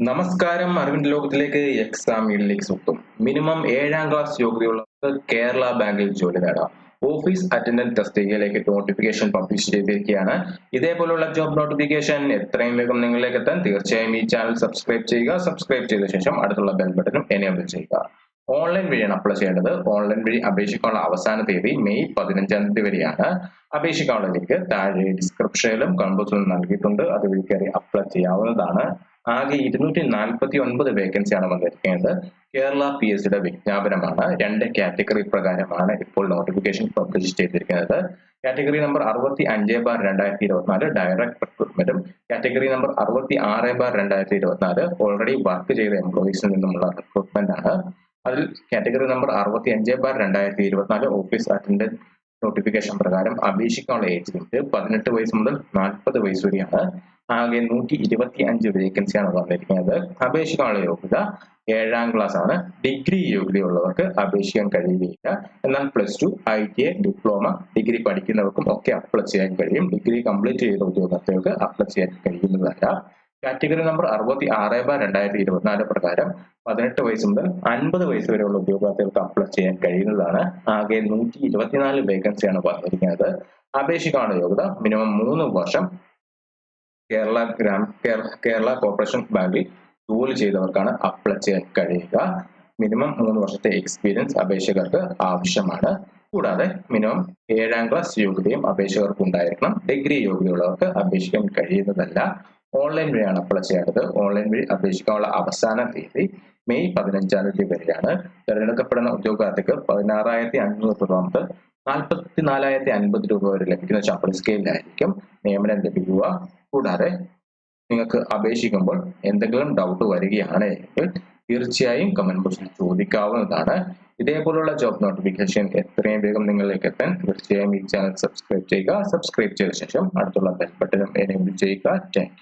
നമസ്കാരം അറിവിന്റെ ലോകത്തിലേക്ക് എക്സാം മീഡിലേക്ക് സുഖം മിനിമം ഏഴാം ക്ലാസ് യോഗ്യതയുള്ളവർക്ക് കേരള ബാങ്കിൽ ജോലി നേടാം. ഓഫീസ് അറ്റൻഡന്റ് തസ്തികയിലേക്ക് നോട്ടിഫിക്കേഷൻ പബ്ലിഷ് ചെയ്തിരിക്കുകയാണ്. ഇതേപോലുള്ള ജോബ് നോട്ടിഫിക്കേഷൻ എത്രയും വേഗം നിങ്ങളിലേക്ക് എത്താൻ തീർച്ചയായും ഈ ചാനൽ സബ്സ്ക്രൈബ് ചെയ്യുക. സബ്സ്ക്രൈബ് ചെയ്ത ശേഷം അടുത്തുള്ള ബെൽ ബട്ടണും എനേബിൾ ചെയ്യുക. ഓൺലൈൻ വഴിയാണ് അപ്ലൈ ചെയ്യേണ്ടത്. ഓൺലൈൻ വഴി അപേക്ഷിക്കാനുള്ള അവസാന തീയതി മെയ് പതിനഞ്ചാം തീയതി വരെയാണ്. അപേക്ഷിക്കാനുള്ള ലിങ്ക് താഴെ ഡിസ്ക്രിപ്ഷനിലും കമ്പോസിലും നൽകിയിട്ടുണ്ട്. അതുവഴി കയറി അപ്ലൈ ചെയ്യാവുന്നതാണ്. ആകെ ഇരുന്നൂറ്റി നാൽപ്പത്തി ഒൻപത് വേക്കൻസിയാണ് വന്നിരിക്കുന്നത്. കേരള പി എസ് സിയുടെ വിജ്ഞാപനമാണ്. രണ്ട് കാറ്റഗറി പ്രകാരമാണ് ഇപ്പോൾ നോട്ടിഫിക്കേഷൻ പബ്ലിഷ് ചെയ്തിരിക്കുന്നത്. കാറ്റഗറി നമ്പർ അറുപത്തി അഞ്ച് ബാർ രണ്ടായിരത്തി ഇരുപത്തിനാല് ഡയറക്ട് റിക്രൂട്ട്മെന്റും കാറ്റഗറി നമ്പർ അറുപത്തി ആറ് ബാർ രണ്ടായിരത്തി ഇരുപത്തിനാല് ഓൾറെഡി വർക്ക് ചെയ്ത എംപ്ലോയീസിൽ നിന്നുമുള്ള റിക്രൂട്ട്മെന്റ് ആണ്. അതിൽ കാറ്റഗറി നമ്പർ അറുപത്തി അഞ്ച് ബാർ രണ്ടായിരത്തി ഇരുപത്തിനാല് ഓഫീസ് അറ്റൻഡന്റ് നോട്ടിഫിക്കേഷൻ പ്രകാരം അപേക്ഷിക്കാനുള്ള ഏജ് ലിമിറ്റ് പതിനെട്ട് വയസ്സ് മുതൽ നാൽപ്പത് വയസ്സ് വരെയാണ്. ആകെ നൂറ്റി ഇരുപത്തി അഞ്ച് വേക്കൻസിയാണ് വന്നിരിക്കുന്നത്. അപേക്ഷിക്കാനുള്ള യോഗ്യത ഏഴാം ക്ലാസ് ആണ്. ഡിഗ്രി യോഗ്യതയുള്ളവർക്ക് അപേക്ഷിക്കാൻ കഴിയുകയില്ല. എന്നാൽ plus two I T I diploma degree പഠിക്കുന്നവർക്കും ഒക്കെ അപ്ലൈ ചെയ്യാൻ കഴിയും. ഡിഗ്രി കംപ്ലീറ്റ് ചെയ്ത ഉദ്യോഗാർത്ഥികൾക്ക് അപ്ലൈ ചെയ്യാൻ കഴിയുന്നതല്ല. കാറ്റഗറി നമ്പർ അറുപത്തി ആറ് ബാർ രണ്ടായിരത്തി ഇരുപത്തിനാല് പ്രകാരം പതിനെട്ട് വയസ്സ് മുതൽ അൻപത് വയസ്സ് വരെയുള്ള ഉദ്യോഗാർത്ഥികൾക്ക് അപ്ലൈ ചെയ്യാൻ കഴിയുന്നതാണ്. ആകെ നൂറ്റി ഇരുപത്തിനാല് വേക്കൻസിയാണ് വന്നിരിക്കുന്നത്. അപേക്ഷിക്കാനുള്ള യോഗ്യത മിനിമം മൂന്ന് വർഷം കേരള ഗ്രാം കേരള കോർപ്പറേഷൻ ബാങ്കിൽ ജോലി ചെയ്തവർക്കാണ് അപ്ലൈ ചെയ്യാൻ കഴിയുക. മിനിമം മൂന്ന് വർഷത്തെ എക്സ്പീരിയൻസ് അപേക്ഷകർക്ക് ആവശ്യമാണ്. കൂടാതെ മിനിമം ഏഴാം ക്ലാസ് യോഗ്യതയും അപേക്ഷകർക്ക് ഉണ്ടായിരിക്കണം. ഡിഗ്രി യോഗ്യതയുള്ളവർക്ക് അപേക്ഷിക്കാൻ കഴിയുന്നതല്ല. ഓൺലൈൻ വഴിയാണ് അപ്ലൈ ചെയ്യേണ്ടത്. ഓൺലൈൻ വഴി അപേക്ഷിക്കാനുള്ള അവസാന തീയതി മെയ് പതിനഞ്ചാം തീയതി വരെയാണ്. തിരഞ്ഞെടുക്കപ്പെടുന്ന ഉദ്യോഗാർത്ഥിക്ക് പതിനാറായിരത്തി അഞ്ഞൂറ് രൂപ മുതൽ നാൽപ്പത്തി നാലായിരത്തി അൻപത് രൂപ വരെ ലഭിക്കുന്ന ശമ്പള സ്കെയിലായിരിക്കും നിയമനം ലഭിക്കുക. കൂടാതെ നിങ്ങൾക്ക് അപേക്ഷിക്കുമ്പോൾ എന്തെങ്കിലും ഡൗട്ട് വരികയാണ് എങ്കിൽ തീർച്ചയായും കമന്റ് ബോക്സിൽ ചോദിക്കാവുന്നതാണ്. ഇതേപോലുള്ള ജോബ് നോട്ടിഫിക്കേഷൻ എത്രയും വേഗം നിങ്ങളിലേക്ക് എത്താൻ തീർച്ചയായും ഈ ചാനൽ സബ്സ്ക്രൈബ് ചെയ്യുക. സബ്സ്ക്രൈബ് ചെയ്ത ശേഷം അടുത്തുള്ള ബെൽ ബട്ടണും എനേബിൾ ചെയ്യുക. താങ്ക്